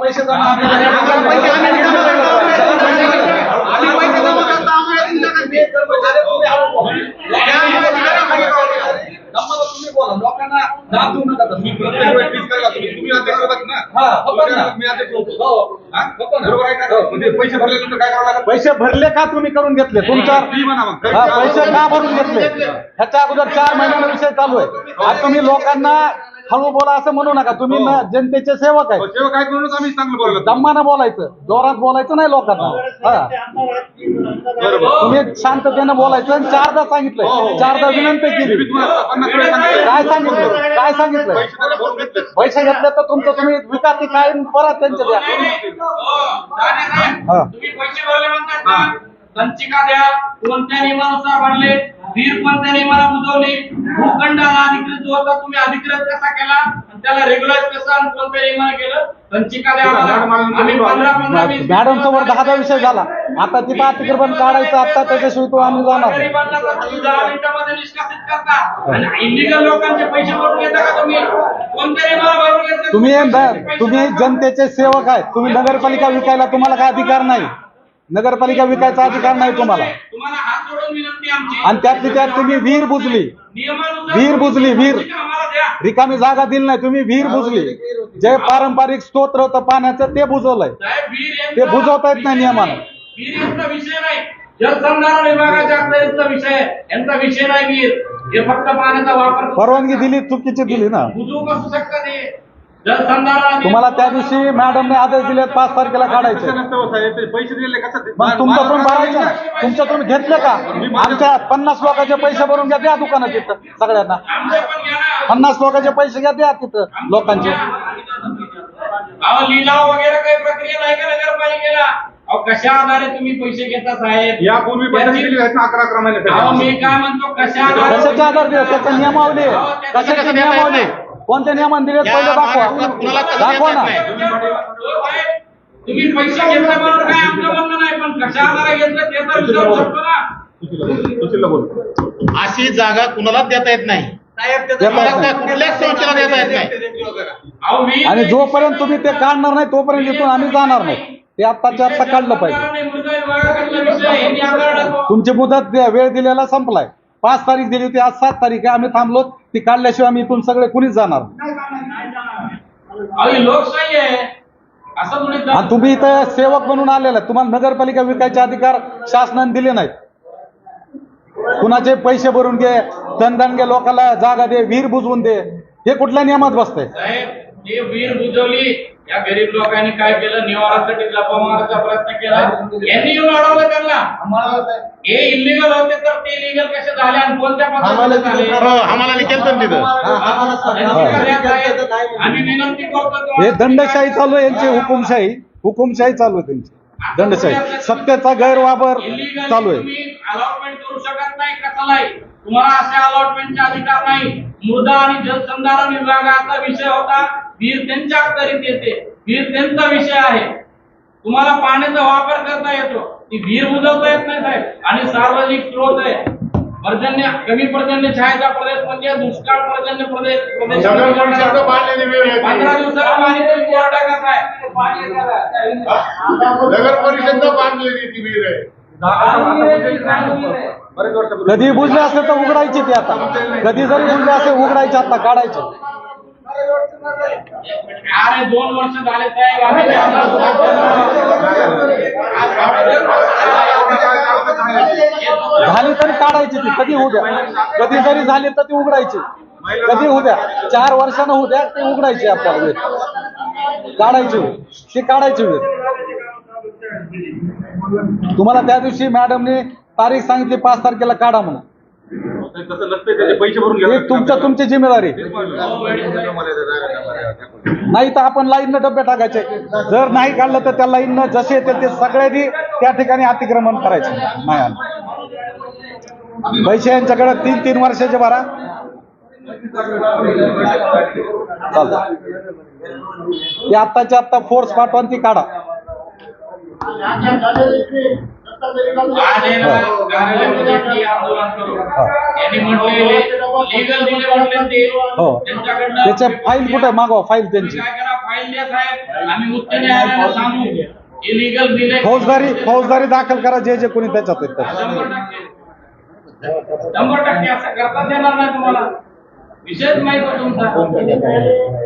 पैसे जमा लोकांना दाब देऊ नका प्रत्येक वेळेस वीज करायला तुम्ही तुम्ही अध्यक्ष होतात ना मी अध्यक्ष होतो बरोबर आहे का म्हणजे पैसे भरल्यानंतर काय करावं लागेल पैसे भरले का तुम्ही करून घेतले? तुमच्या पैसे का भरून घेतले? ह्याच्या अगोदर चार महिन्याला विषय चालू आहे. आज तुम्ही लोकांना हळू बोला असं म्हणू नका. तुम्ही न- जनतेचे सेवक आहे. सेवा काय करूनच आम्ही चांगलं बोललो दम्मानं बोलायचं. जोरात बोलायचं नाही लोकांना. हा. तुम्ही शांततेनं बोलायचं आणि चारदा सांगितलंय. चारदा विनंती मी केली तुम्हाला पन्नास वेळा सांगितलं. काय सांगितलं? काय सांगितलं? पैसे त्याला भरून घेतले. पैसे घेतले तर तुमचं तुम्ही विकास काय परत त्यांचे द्या. हा. तुम्ही पैसे भरले म्हणतात ना. संचिका द्या. कोणत्या नियमानुसार भरले वीर कोणत्या नियमाला बुजवली? भूखंड हा अधिकृत जो होता तुम्ही अधिकृत कसा केला? आणि त्याला रेग्युलर कसं आणि कोणत्या नियमाने केलं? संचिका द्या आम्हाला. आम्ही पंधरा पंधरा वीस मॅडम समोर दहा दहा विषय झाला. आता तिथं अतिक्रमण काढायचं आता त्याच्याशिवाय तो आम्ही जाणार नाही. गरिबांना तर तुम्ही दहा मिनिटामध्ये निष्कासित करता आणि इलिगल लोकांचे पैसे भरून घेता का तुम्ही? कोणत्या नियमाला भरून घेतले तुम्ही तुम्ही जनतेचे सेवक आहेत. तुम्ही नगरपालिका विकायला तुम्हाला काय अधिकार नाही? नगरपालिका विकायचा अधिकार नाही तुम्हाला. तुम्हाला हात जोडून विनंती आमची. आणि त्यातली त्यात तुम्ही विहीर बुजली. नियमानुसार वीर बुजली, द्या. रिकामी जागा दिली नाही तुम्ही विहीर बुजली. जे पारंपरिक स्तोत्र होतं पाण्याचं ते बुजवलंय. ते बुजवता येत नाही नियमानं. विषय नाही. जलसंधारण विभागाच्या अखत्यारीतला विषय आहे. यांचा विषय नाही वीर. हे फक्त पाण्याचा वापर परवानगी. दिली चुकीची दिली ना. बुजू कसू जलसंधारण तुम्हाला त्या दिवशी मॅडमने आदेश दिले पाच तारखेला काढायचे. हो पैसे दिले मग तुमच्याकडून मला- भरायचं. ना तुमच्या तुम्ही घेतले का? आमच्या पन्नास लोकांचे पैसे भरून घ्या द्या दुकानात तिथं सगळ्यांना. पन्नास लोकांचे पैसे घ्या द्या तिथं लोकांचे. अहो लिलाव वगैरे काही प्रक्रिया नाही का नगरपालिकेला? अहो कशा आधारे तुम्ही पैसे घेता साहेब? यापूर्वी अकरा अहो मी काय म्हणतो कशा आधारे कशाचे आधार दिले त्याचा नियमावली. कशाची नियमावली? कोणत्या नियमाने दिले पहिलं दाखवा. दाखवा ना. तुम्ही पैसे घेतले म्हणून काय? आमचं म्हणणं नाही पण कशा आधारे घेतलं ते तर विचारू शकतो ना. सुशीलला बोल. अशी जागा कुणालाच देता येत नाही. देता येत नाही. कुठल्याच संस्थेला देता येत नाही. अहो मी आणि जोपर्यंत तुम्ही ते काढणार नाही तोपर्यंत इथून आम्ही जाणार नाही. ते आत्ताच्या आत्ता काढलं पाहिजे. तुमची मुदत द्या, वेळ दिलेला संपलाय. पाच तारीख दिली होती आज सात तारीख आहे आम्ही थांबलो ती काढल्याशिवाय आम्ही इथून सगळे कुणीच जाणार? अहो लोकशाही आहे असं थोडी आणि तुम्ही इथं सेवक म्हणून आलेला. तुम्हाला नगरपालिका विकायचे अधिकार शासनाने दिले नाहीत. कुणाचे पैसे भरून घे तनदानगे लोकांना जागा दे विहीर बुजवून दे. हे कुठल्या नियमात बसतंय? साहेब जे वीर बुजवली. या गरीब लोकांनी काय केलं? निवारासाठी लपा मारायचा प्रयत्न केला. यांनी येऊन अडवलं त्यांना. हे इलिगल होते तर ते इलिगल कसे झाले आणि कोणत्या हो, आम्हाला. आम्ही विनंती करतो हे दंडशाही चालू आहे यांची हुकुमशाही. हुकुमशाही चालू आहे त्यांची. दंडशाही. सत्तेचा गैरवापर चालू आहे. अलॉटमेंट करू शकत नाही. कसालाही तुम्हाला अशा अलॉटमेंटचे अधिकार नाही. मृदा आणि जलसंधारण विभागाचा विषय होता. वीर त्यांच्या अखत्यारीत येते. वीर त्यांचा विषय आहे. तुम्हाला पाण्याचा वापर करता येतो. ती वीर बुजवता येत नाही साहेब. आणि सार्वजनिक स्रोत आहे. पर्जन्य कमी पर्जन्य छायाचा प्रदेश म्हणजे दुष्काळ पर्जन्य प्रदेश प्रदेश. पंधरा दिवसाला पाणी कोरडा पाणी करा. नगर परिषद बांधलेली ती विहीर आहे. कधी बुजले असेल तर उघडायचे ते आता. कधी जरी बुजले असेल उघडायचे आता काढायचे. अरे दोन वर्ष झाले साहेब झाली तरी काढायची ती कधी होऊ द्या. कधी जरी झाली तर ती उघडायची. कधी होऊ द्या. चार वर्षानं होऊ द्या ते उघडायची आपल्याला वेळ. काढायची वेळ. ती काढायची वेळ. तुम्हाला त्या दिवशी मॅडमने तारीख सांगितली पाच तारखेला काढा म्हणून. तसं नसते त्याचे पैसे भरून घ्या तुमच्या तुमची जिम्मेदारी. नाही तर आपण लाईननं डबे टाकायचे. जर नाही काढलं तर त्या लाईननं जसे येते ते सगळ्यांनी त्या ठिकाणी अतिक्रमण करायचं. नाही आलं. पैसे यांच्याकडे तीन तीन वर्षाचे भरा. चालतं. ते आत्ताच्या आत्ता फोर्स पाठवा ती काढा. हो. त्याच्या फाईल कुठे? मागवा फाईल त्यांची. फौजदारी फौजदारी दाखल करा जे जे कोणी त्याच्यात. शंभर टक्के. असं करता येणार नाही तुम्हाला. विषयच नाही तो तुमचा.